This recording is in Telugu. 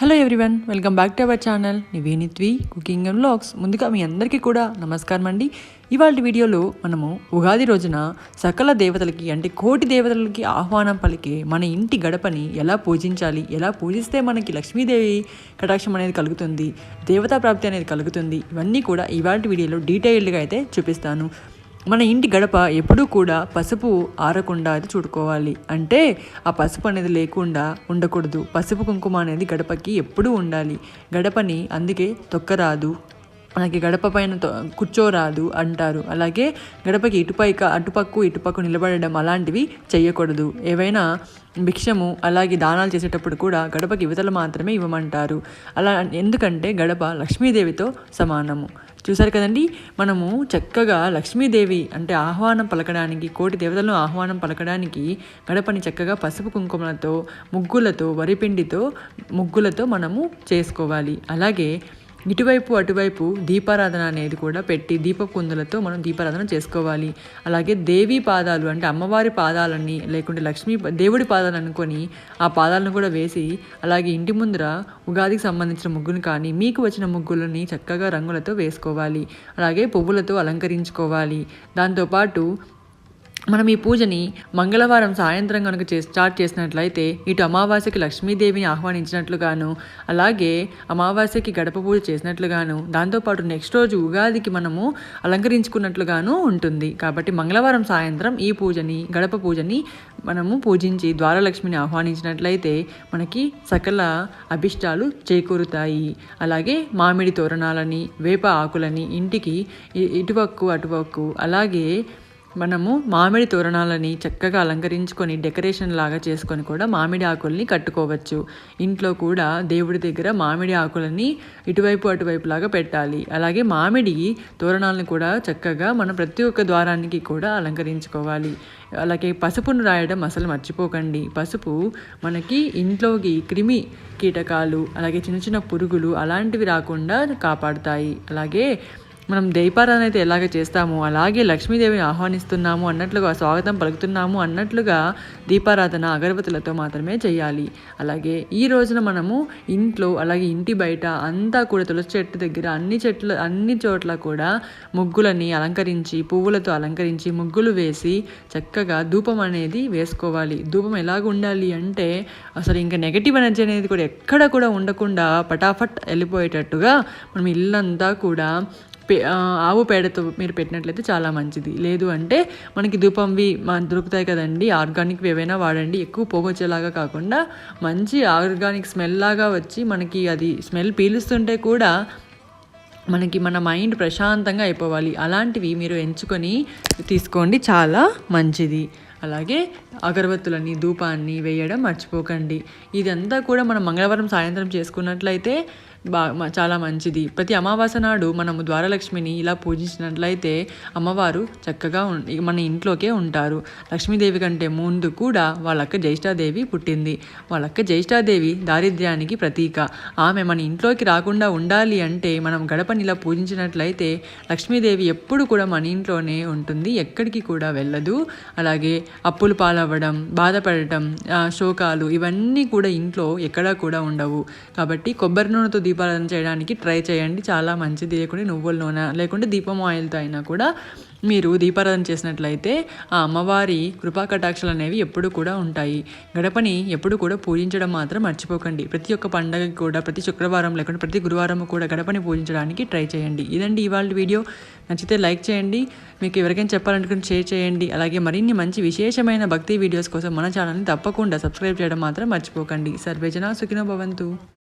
Hello everyone welcome back to our channel నివేనిత్వి cooking and vlogs ముందుగా మీ అందరికీ కూడా నమస్కారం అండి. ఇవాళ వీడియోలో మనము ఉగాది రోజున సకల దేవతలకి అంటే కోటి దేవతలకి ఆహ్వానం పలికి మన ఇంటి గడపని ఎలా పూజించాలి ఎలా పూజిస్తే మనకి లక్ష్మీదేవి కటాక్షం అనేది కలుగుతుంది దేవతా ప్రాప్తి అనేది కలుగుతుంది ఇవన్నీ కూడా ఇవాళ వీడియోలో డీటెయిల్డ్గా అయితే చూపిస్తాను. మన ఇంటి గడప ఎప్పుడూ కూడా పసుపు ఆరకుండా అది చూడుకోవాలి. అంటే ఆ పసుపు అనేది లేకుండా ఉండకూడదు. పసుపు కుంకుమ అనేది గడపకి ఎప్పుడూ ఉండాలి. గడపని అందుకే తొక్కరాదు. మనకి గడప పైన తొ- కూర్చోరాదు అంటారు. అలాగే గడపకి ఇటుపైక అటుపక్కు ఇటుపక్కు నిలబడడం అలాంటివి చేయకూడదు ఏవైనా భిక్షము అలాగే దానాలు చేసేటప్పుడు కూడా గడపకి యువతలు మాత్రమే ఇవ్వమంటారు. అలా ఎందుకంటే గడప లక్ష్మీదేవితో సమానము. చూశారు కదండి? మనము చక్కగా లక్ష్మీదేవి అంటే ఆహ్వానం పలకడానికి కోటి దేవతలను ఆహ్వానం పలకడానికి గడపని చక్కగా పసుపు కుంకుమలతో ముగ్గులతో వరిపిండితో ముగ్గులతో మనము చేసుకోవాలి. అలాగే ఇటువైపు అటువైపు దీపారాధన అనేది కూడా పెట్టి దీప కుందులతో మనం దీపారాధన చేసుకోవాలి. అలాగే దేవి పాదాలు అంటే అమ్మవారి పాదాలని లేకుంటే లక్ష్మీ దేవుడి పాదాలు అనుకొని ఆ పాదాలను కూడా వేసి అలాగే ఇంటి ముందర ఉగాదికి సంబంధించిన ముగ్గును కానీ మీకు వచ్చిన ముగ్గులని చక్కగా రంగులతో వేసుకోవాలి. అలాగే పువ్వులతో అలంకరించుకోవాలి. దాంతోపాటు మనం ఈ పూజని మంగళవారం సాయంత్రం కనుక చే స్టార్ట్ చేసినట్లయితే ఇటు అమావాస్యకి లక్ష్మీదేవిని ఆహ్వానించినట్లుగాను అలాగే అమావాస్యకి గడప పూజ చేసినట్లుగాను దాంతోపాటు నెక్స్ట్ రోజు ఉగాదికి మనము అలంకరించుకున్నట్లుగాను ఉంటుంది. కాబట్టి మంగళవారం సాయంత్రం ఈ పూజని గడప పూజని మనము పూజించి ద్వారలక్ష్మిని ఆహ్వానించినట్లయితే మనకి సకల అభిష్టాలు చేకూరుతాయి. అలాగే మామిడి తోరణాలని వేప ఆకులని ఇంటికి ఇటువక్కు అటువక్కు అలాగే మనము మామిడి తోరణాలని చక్కగా అలంకరించుకొని డెకరేషన్ లాగా చేసుకొని కూడా మామిడి ఆకుల్ని కట్టుకోవచ్చు. ఇంట్లో కూడా దేవుడి దగ్గర మామిడి ఆకులని ఇటువైపు అటువైపు లాగా పెట్టాలి. అలాగే మామిడి తోరణాలను కూడా చక్కగా మనం ప్రతి ఒక్క ద్వారానికి కూడా అలంకరించుకోవాలి. అలాగే పసుపును రాయడం అసలు మర్చిపోకండి. పసుపు మనకి ఇంట్లోకి క్రిమి కీటకాలు అలాగే చిన్న చిన్న పురుగులు అలాంటివి రాకుండా కాపాడుతాయి. అలాగే మనం దీపారాధన అయితే ఎలాగ చేస్తామో అలాగే లక్ష్మీదేవిని ఆహ్వానిస్తున్నాము అన్నట్లుగా స్వాగతం పలుకుతున్నాము అన్నట్లుగా దీపారాధన అగరబతులతో మాత్రమే చేయాలి. అలాగే ఈ రోజున మనము ఇంట్లో అలాగే ఇంటి బయట అంతా కూడా తులసి చెట్టు దగ్గర అన్ని చెట్లు అన్ని చోట్ల కూడా ముగ్గులని అలంకరించి పువ్వులతో అలంకరించి ముగ్గులు వేసి చక్కగా ధూపం అనేది వేసుకోవాలి. ధూపం ఎలాగ ఉండాలి అంటే అసలు ఇంకా నెగటివ్ ఎనర్జీ అనేది కూడా ఎక్కడ కూడా ఉండకుండా పటాఫట్ వెళ్ళిపోయేటట్టుగా మనం ఇల్లంతా కూడా ఆవు పేడతో మీరు పెట్టినట్లయితే చాలా మంచిది. లేదు అంటే మనకి ధూపంవి మన దొరుకుతాయి కదండి ఆర్గానిక్ ఏవైనా వాడండి. ఎక్కువ పొగొచ్చేలాగా కాకుండా మంచి ఆర్గానిక్ స్మెల్ లాగా వచ్చి మనకి అది స్మెల్ పీలుస్తుంటే కూడా మనకి మన మైండ్ ప్రశాంతంగా అయిపోవాలి. అలాంటివి మీరు ఎంచుకొని తీసుకోండి చాలా మంచిది. అలాగే అగరబత్తులని ధూపాన్ని వేయడం మర్చిపోకండి. ఇదంతా కూడా మనం మంగళవారం సాయంత్రం చేసుకున్నట్లయితే చాలా మంచిది. ప్రతి అమావాస్య నాడు మనము ద్వారలక్ష్మిని ఇలా పూజించినట్లయితే అమ్మవారు చక్కగా మన ఇంట్లోకే ఉంటారు. లక్ష్మీదేవి కంటే ముందు కూడా వాళ్ళక్క జ్యేష్ఠాదేవి పుట్టింది. వాళ్ళక్క జ్యేష్ఠాదేవి దారిద్ర్యానికి ప్రతీక. ఆమె మన ఇంట్లోకి రాకుండా ఉండాలి అంటే మనం గడపని ఇలా పూజించినట్లయితే లక్ష్మీదేవి ఎప్పుడు కూడా మన ఇంట్లోనే ఉంటుంది ఎక్కడికి కూడా వెళ్ళదు. అలాగే అప్పులు పాలవ్వడం బాధపడటం శోకాలు ఇవన్నీ కూడా ఇంట్లో ఎక్కడా కూడా ఉండవు. కాబట్టి కొబ్బరి నూనెతో దీపారాధన చేయడానికి ట్రై చేయండి. చాలా మంచిది. లేకుంటే నువ్వుల నూనె లేకుంటే దీపం ఆయిల్తో అయినా కూడా మీరు దీపారాధన చేసినట్లయితే ఆ అమ్మవారి కృపా కటాక్షలు అనేవి ఎప్పుడు కూడా ఉంటాయి. గడపని ఎప్పుడు కూడా పూజించడం మాత్రం మర్చిపోకండి. ప్రతి ఒక్క పండగకి కూడా ప్రతి శుక్రవారం లేకుంటే ప్రతి గురువారం కూడా గడపని పూజించడానికి ట్రై చేయండి. ఇదండి ఇవాళ వీడియో. నచ్చితే లైక్ చేయండి. మీకు ఎవరికైనా చెప్పాలనుకుంటే షేర్ చేయండి. అలాగే మరిన్ని మంచి విశేషమైన భక్తి వీడియోస్ కోసం మన ఛానల్ని తప్పకుండా సబ్స్క్రైబ్ చేయడం మాత్రం మర్చిపోకండి. సర్వేజన సుఖినో భవంతు.